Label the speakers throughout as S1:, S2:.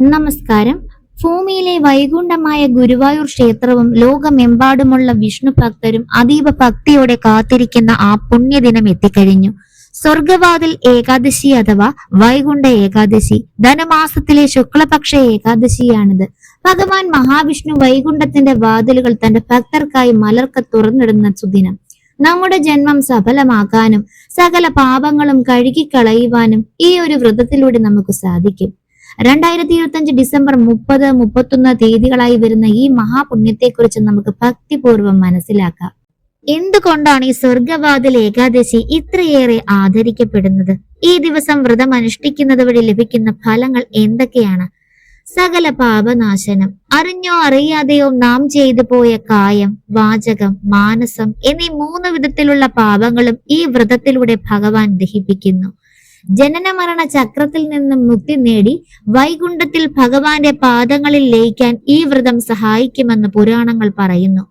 S1: നമസ്കാരം. ഭൂമിയിലെ വൈകുണ്ഠമായ ഗുരുവായൂർ ക്ഷേത്രവും ലോകമെമ്പാടുമുള്ള വിഷ്ണു ഭക്തരും അതീവ ഭക്തിയോടെ കാത്തിരിക്കുന്ന ആ പുണ്യദിനം എത്തിക്കഴിഞ്ഞു. സ്വർഗവാതിൽ ഏകാദശി അഥവാ വൈകുണ്ഠ ഏകാദശി. ധനമാസത്തിലെ ശുക്ലപക്ഷ ഏകാദശിയാണിത്. ഭഗവാൻ മഹാവിഷ്ണു വൈകുണ്ഠത്തിന്റെ വാതിലുകൾ തന്റെ ഭക്തർക്കായി മലർക്ക തുറന്നിടുന്ന സുദിനം. നമ്മുടെ ജന്മം സഫലമാക്കാനും സകല പാപങ്ങളും കഴുകിക്കളയുവാനും ഈ ഒരു വ്രതത്തിലൂടെ നമുക്ക് സാധിക്കും. രണ്ടായിരത്തി ഇരുപത്തി ഡിസംബർ മുപ്പത് മുപ്പത്തൊന്ന് തീയതികളായി വരുന്ന ഈ മഹാപുണ്യത്തെക്കുറിച്ച് നമുക്ക് ഭക്തിപൂർവം മനസ്സിലാക്കാം. എന്തുകൊണ്ടാണ് ഈ സ്വർഗവാതിൽ ഏകാദശി ഇത്രയേറെ ആദരിക്കപ്പെടുന്നത്? ഈ ദിവസം വ്രതം അനുഷ്ഠിക്കുന്നത് വഴി ലഭിക്കുന്ന ഫലങ്ങൾ എന്തൊക്കെയാണ്? സകല പാപനാശനം അറിഞ്ഞോ അറിയാതെയോ നാം ചെയ്തു പോയ കായം വാചകം മാനസം എന്നീ മൂന്ന് വിധത്തിലുള്ള പാപങ്ങളും ഈ വ്രതത്തിലൂടെ ഭഗവാൻ ദഹിപ്പിക്കുന്നു. ജനന മരണ ചക്രത്തിൽ നിന്നും മുക്തി നേടി വൈകുണ്ഠത്തിൽ ഭഗവാന്റെ പാദങ്ങളിൽ ലയിക്കാൻ ഈ വ്രതം സഹായിക്കുമെന്ന് പുരാണങ്ങൾ പറയുന്നു.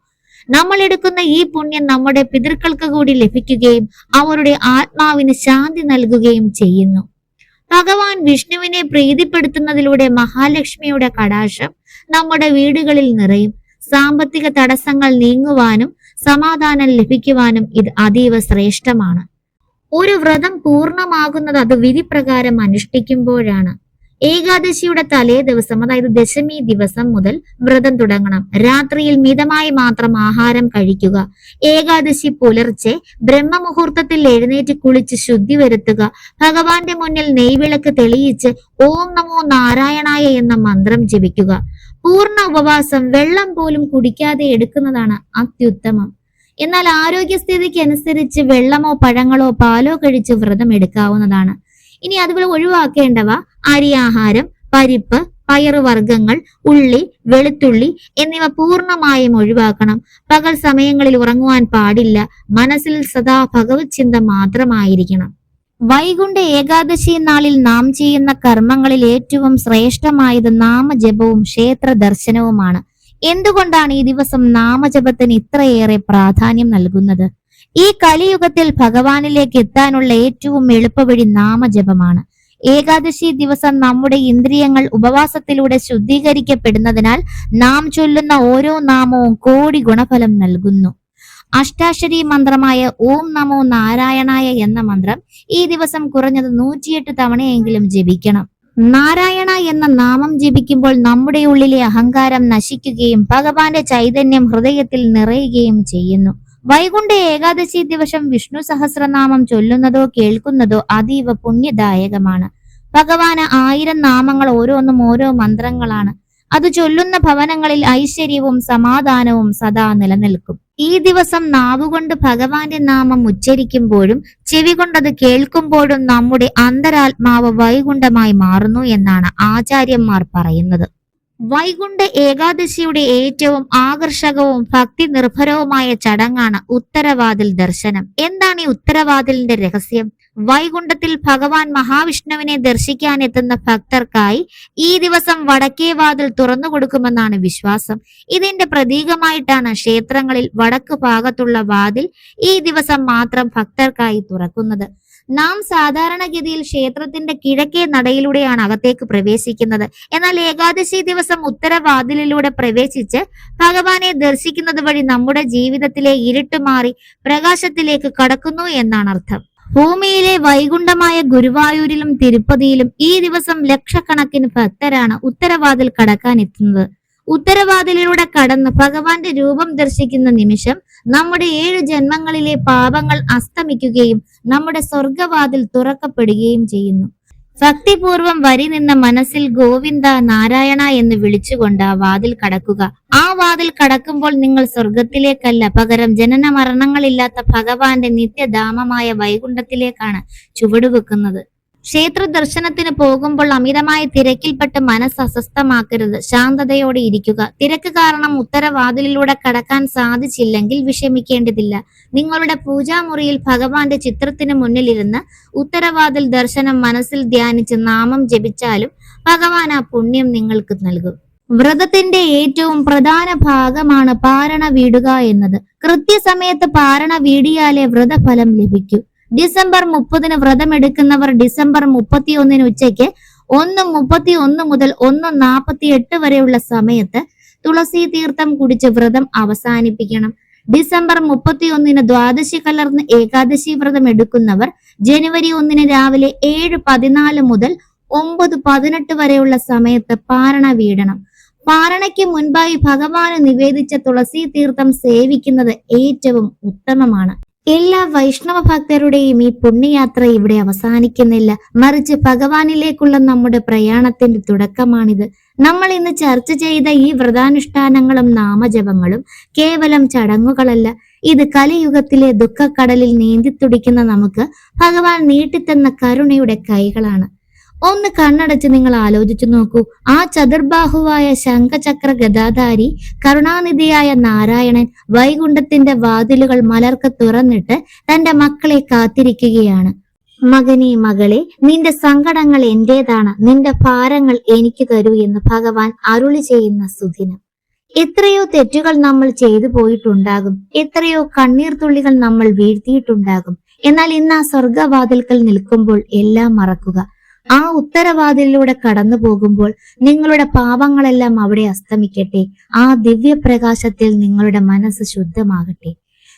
S1: നമ്മൾ എടുക്കുന്ന ഈ പുണ്യം നമ്മുടെ പിതൃക്കൾക്ക് കൂടി ലഭിക്കുകയും അവരുടെ ആത്മാവിന് ശാന്തി നൽകുകയും ചെയ്യുന്നു. ഭഗവാൻ വിഷ്ണുവിനെ പ്രീതിപ്പെടുത്തുന്നതിലൂടെ മഹാലക്ഷ്മിയുടെ കടാശം നമ്മുടെ വീടുകളിൽ നിറയും. സാമ്പത്തിക തടസ്സങ്ങൾ നീങ്ങുവാനും സമാധാനം ലഭിക്കുവാനും ഇത് അതീവ ശ്രേഷ്ഠമാണ്. ഒരു വ്രതം പൂർണമാകുന്നത് അത് വിധിപ്രകാരം അനുഷ്ഠിക്കുമ്പോഴാണ്. ഏകാദശിയുടെ തലേ ദിവസം അതായത് ദശമി ദിവസം മുതൽ വ്രതം തുടങ്ങണം. രാത്രിയിൽ മിതമായി മാത്രം ആഹാരം കഴിക്കുക. ഏകാദശി പുലർച്ചെ ബ്രഹ്മമുഹൂർത്തത്തിൽ എഴുന്നേറ്റ് കുളിച്ച് ശുദ്ധി വരുത്തുക. ഭഗവാന്റെ മുന്നിൽ നെയ്വിളക്ക് തെളിയിച്ച് ഓം നമോ നാരായണായ എന്ന മന്ത്രം ജപിക്കുക. പൂർണ ഉപവാസം വെള്ളം പോലും കുടിക്കാതെ എടുക്കുന്നതാണ് അത്യുത്തമം. എന്നാൽ ആരോഗ്യസ്ഥിതിക്ക് അനുസരിച്ച് വെള്ളമോ പഴങ്ങളോ പാലോ കഴിച്ച് വ്രതം എടുക്കാവുന്നതാണ്. ഇനി അതുപോലെ ഒഴിവാക്കേണ്ടവ അരിയാഹാരം പരിപ്പ് പയറുവർഗങ്ങൾ ഉള്ളി വെളുത്തുള്ളി എന്നിവ പൂർണമായും ഒഴിവാക്കണം. പകൽ സമയങ്ങളിൽ ഉറങ്ങുവാൻ പാടില്ല. മനസ്സിൽ സദാ ഭഗവത് ചിന്ത മാത്രമായിരിക്കണം. വൈകുണ്ഠ ഏകാദശി നാളിൽ നാം ചെയ്യുന്ന കർമ്മങ്ങളിൽ ഏറ്റവും ശ്രേഷ്ഠമായത് നാമജപവും ക്ഷേത്ര ദർശനവുമാണ് എന്തുകൊണ്ടാണ് ഈ ദിവസം നാമജപത്തിന് ഇത്രയേറെ പ്രാധാന്യം നൽകുന്നത്? ഈ കലിയുഗത്തിൽ ഭഗവാനിലേക്ക് എത്താനുള്ള ഏറ്റവും എളുപ്പവഴി നാമജപമാണ്. ഏകാദശി ദിവസം നമ്മുടെ ഇന്ദ്രിയങ്ങൾ ഉപവാസത്തിലൂടെ ശുദ്ധീകരിക്കപ്പെടുന്നതിനാൽ നാം ചൊല്ലുന്ന ഓരോ നാമവും കോടി ഗുണഫലം നൽകുന്നു. അഷ്ടാശരി മന്ത്രമായ ഓം നമോ നാരായണായ എന്ന മന്ത്രം ഈ ദിവസം കുറഞ്ഞത് നൂറ്റിയെട്ട് തവണയെങ്കിലും ജപിക്കണം. നാരായണ എന്ന നാമം ജപിക്കുമ്പോൾ നമ്മുടെ ഉള്ളിലെ അഹങ്കാരം നശിക്കുകയും ഭഗവാന്റെ ചൈതന്യം ഹൃദയത്തിൽ നിറയുകയും ചെയ്യുന്നു. വൈകുണ്ഠ ഏകാദശി ദിവസം വിഷ്ണു സഹസ്രനാമം ചൊല്ലുന്നതോ കേൾക്കുന്നതോ അതീവ പുണ്യദായകമാണ്. ഭഗവാന് ആയിരം നാമങ്ങൾ ഓരോന്നും ഓരോ മന്ത്രങ്ങളാണ്. അത് ചൊല്ലുന്ന ഭവനങ്ങളിൽ ഐശ്വര്യവും സമാധാനവും സദാ നിലനിൽക്കും. ഈ ദിവസം നാവുകൊണ്ട് ഭഗവാന്റെ നാമം ഉച്ചരിക്കുമ്പോഴും ചെവി കൊണ്ടത് കേൾക്കുമ്പോഴും നമ്മുടെ അന്തരാത്മാവ് വൈകുണ്ഠമായി മാറുന്നു എന്നാണ് ആചാര്യന്മാർ പറയുന്നത്. വൈകുണ്ഠ ഏകാദശിയുടെ ഏറ്റവും ആകർഷകവും ഭക്തി നിർഭരവുമായ ചടങ്ങാണ് ഉത്തരവാതിൽ ദർശനം. എന്താണ് ഈ ഉത്തരവാതിലിന്റെ രഹസ്യം? വൈകുണ്ഠത്തിൽ ഭഗവാൻ മഹാവിഷ്ണുവിനെ ദർശിക്കാൻ എത്തുന്ന ഭക്തർക്കായി ഈ ദിവസം വടക്കേ വാതിൽ തുറന്നു കൊടുക്കുമെന്നാണ് വിശ്വാസം. ഇതിന്റെ പ്രതീകമായിട്ടാണ് ക്ഷേത്രങ്ങളിൽ വടക്ക് ഭാഗത്തുള്ള വാതിൽ ഈ ദിവസം മാത്രം ഭക്തർക്കായി തുറക്കുന്നത്. നാം സാധാരണഗതിയിൽ ക്ഷേത്രത്തിന്റെ കിഴക്കേ നടയിലൂടെയാണ് അകത്തേക്ക് പ്രവേശിക്കുന്നത്. എന്നാൽ ഏകാദശി ദിവസം ഉത്തരവാതിലിലൂടെ പ്രവേശിച്ച് ഭഗവാനെ ദർശിക്കുന്നത് വഴി നമ്മുടെ ജീവിതത്തിലെ ഇരുട്ട് മാറി പ്രകാശത്തിലേക്ക് കടക്കുന്നു എന്നാണ് അർത്ഥം. ഭൂമിയിലെ വൈകുണ്ഠമായ ഗുരുവായൂരിലും തിരുപ്പതിയിലും ഈ ദിവസം ലക്ഷക്കണക്കിന് ഭക്തരാണ് ഉത്തരവാതിൽ കടക്കാൻ എത്തുന്നത്. ഉത്തരവാതിലിലൂടെ കടന്ന് ഭഗവാന്റെ രൂപം ദർശിക്കുന്ന നിമിഷം നമ്മുടെ ഏഴു ജന്മങ്ങളിലെ പാപങ്ങൾ അസ്തമിക്കുകയും നമ്മുടെ സ്വർഗവാതിൽ തുറക്കപ്പെടുകയും ചെയ്യുന്നു. ഭക്തിപൂർവം വരി നിന്ന മനസ്സിൽ ഗോവിന്ദ നാരായണ എന്ന് വിളിച്ചുകൊണ്ട് ആ വാതിൽ കടക്കുക. ആ വാതിൽ കടക്കുമ്പോൾ നിങ്ങൾ സ്വർഗത്തിലേക്കല്ല പകരം ജനന മരണങ്ങളില്ലാത്ത ഭഗവാന്റെ നിത്യധാമമായ വൈകുണ്ഠത്തിലേക്കാണ് ചുവടുവെക്കുന്നത്. ക്ഷേത്ര ദർശനത്തിന് പോകുമ്പോൾ അമിതമായ തിരക്കിൽപ്പെട്ട് മനസ്സ് അസ്വസ്ഥമാക്കരുത്. ശാന്തതയോടെ ഇരിക്കുക. തിരക്ക് കാരണം ഉത്തരവാതിലിലൂടെ കടക്കാൻ സാധിച്ചില്ലെങ്കിൽ വിഷമിക്കേണ്ടതില്ല. നിങ്ങളുടെ പൂജാമുറിയിൽ ഭഗവാന്റെ ചിത്രത്തിന് മുന്നിലിരുന്ന് ഉത്തരവാതിൽ ദർശനം മനസ്സിൽ ധ്യാനിച്ച് നാമം ജപിച്ചാലും ഭഗവാൻ ആ പുണ്യം നിങ്ങൾക്ക് നൽകും. വ്രതത്തിന്റെ ഏറ്റവും പ്രധാന ഭാഗമാണ് പാരണ വീടുക എന്നത്. കൃത്യസമയത്ത് പാരണ വീടിയാലേ വ്രതഫലം ലഭിക്കൂ. ഡിസംബർ മുപ്പതിന് വ്രതമെടുക്കുന്നവർ ഡിസംബർ മുപ്പത്തിയൊന്നിന് ഉച്ചയ്ക്ക് ഒന്ന് മുപ്പത്തി ഒന്ന് മുതൽ ഒന്ന് നാൽപ്പത്തി എട്ട് വരെയുള്ള സമയത്ത് തുളസി തീർത്ഥം കുടിച്ച് വ്രതം അവസാനിപ്പിക്കണം. ഡിസംബർ മുപ്പത്തി ഒന്നിന് ദ്വാദശി കലർന്ന് ഏകാദശി വ്രതം എടുക്കുന്നവർ ജനുവരി ഒന്നിന് രാവിലെ ഏഴ് പതിനാല് മുതൽ ഒമ്പത് പതിനെട്ട് വരെയുള്ള സമയത്ത് പാരണ വീടണം. പാരണയ്ക്ക് മുൻപായി ഭഗവാന് നിവേദിച്ച തുളസി തീർത്ഥം സേവിക്കുന്നത് ഏറ്റവും ഉത്തമമാണ്. എല്ലാ വൈഷ്ണവ ഭക്തരുടെയും ഈ പുണ്യയാത്ര ഇവിടെ അവസാനിക്കുന്നില്ല. മറിച്ച് ഭഗവാനിലേക്കുള്ള നമ്മുടെ പ്രയാണത്തിന്റെ തുടക്കമാണിത്. നമ്മൾ ഇന്ന് ചർച്ച ചെയ്ത ഈ വ്രതാനുഷ്ഠാനങ്ങളും നാമജപങ്ങളും കേവലം ചടങ്ങുകളല്ല. ഇത് കലിയുഗത്തിലെ ദുഃഖക്കടലിൽ നീന്തിത്തുടിക്കുന്ന നമുക്ക് ഭഗവാൻ നീട്ടിത്തന്ന കരുണയുടെ കൈകളാണ്. ഒന്ന് കണ്ണടച്ച് നിങ്ങൾ ആലോചിച്ചു നോക്കൂ. ആ ചതുർബാഹുവായ ശംഖചക്ര ഗതാധാരി കരുണാനിധിയായ നാരായണൻ വൈകുണ്ഠത്തിന്റെ വാതിലുകൾ മലർക്ക് തുറന്നിട്ട് തന്റെ മക്കളെ കാത്തിരിക്കുകയാണ്. മകനെ മകളെ നിന്റെ സങ്കടങ്ങൾ എന്റേതാണ്. നിന്റെ ഭാരങ്ങൾ എനിക്ക് തരൂ എന്ന് ഭഗവാൻ അരുളി ചെയ്യുന്ന സുദിനം. എത്രയോ തെറ്റുകൾ നമ്മൾ ചെയ്തു പോയിട്ടുണ്ടാകും. എത്രയോ കണ്ണീർ തുള്ളികൾ നമ്മൾ വീഴ്ത്തിയിട്ടുണ്ടാകും. എന്നാൽ ഇന്ന് ആ സ്വർഗവാതിൽക്കൽ നിൽക്കുമ്പോൾ എല്ലാം മറക്കുക. ആ ഉത്തരവാതിലൂടെ കടന്നു പോകുമ്പോൾ നിങ്ങളുടെ പാപങ്ങളെല്ലാം അവിടെ അസ്തമിക്കട്ടെ. ആ ദിവ്യപ്രകാശത്തിൽ നിങ്ങളുടെ മനസ്സ് ശുദ്ധമാകട്ടെ.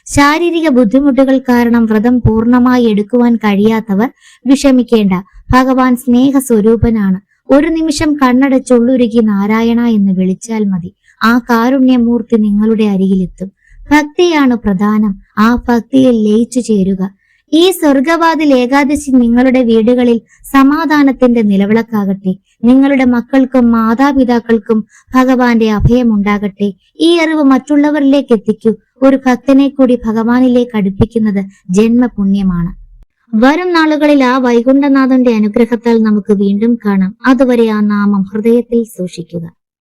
S1: ശാരീരിക ബുദ്ധിമുട്ടുകൾ കാരണം വ്രതം പൂർണമായി എടുക്കുവാൻ കഴിയാത്തവർ വിഷമിക്കേണ്ട. ഭഗവാൻ സ്നേഹ സ്വരൂപനാണ് ഒരു നിമിഷം കണ്ണടച്ചുള്ളുരുകി നാരായണ എന്ന് വിളിച്ചാൽ മതി. ആ കാരുണ്യമൂർത്തി നിങ്ങളുടെ അരികിലെത്തും. ഭക്തിയാണ് പ്രധാനം. ആ ഭക്തിയിൽ ലയിച്ചു ചേരുക. ഈ സ്വർഗവാതിൽ ഏകാദശി നിങ്ങളുടെ വീടുകളിൽ സമാധാനത്തിന്റെ നിലവിളക്കാകട്ടെ. നിങ്ങളുടെ മക്കൾക്കും മാതാപിതാക്കൾക്കും ഭഗവാന്റെ അഭയമുണ്ടാകട്ടെ. ഈ അറിവ് മറ്റുള്ളവരിലേക്ക് എത്തിക്കൂ. ഒരു ഭക്തനെ കൂടി ഭഗവാനിലേക്ക് അടുപ്പിക്കുന്നത് ജന്മപുണ്യമാണ്. വരും നാളുകളിൽ ആ വൈകുണ്ഠനാഥന്റെ അനുഗ്രഹത്താൽ നമുക്ക് വീണ്ടും കാണാം. അതുവരെ ആ നാമം ഹൃദയത്തിൽ സൂക്ഷിക്കുക.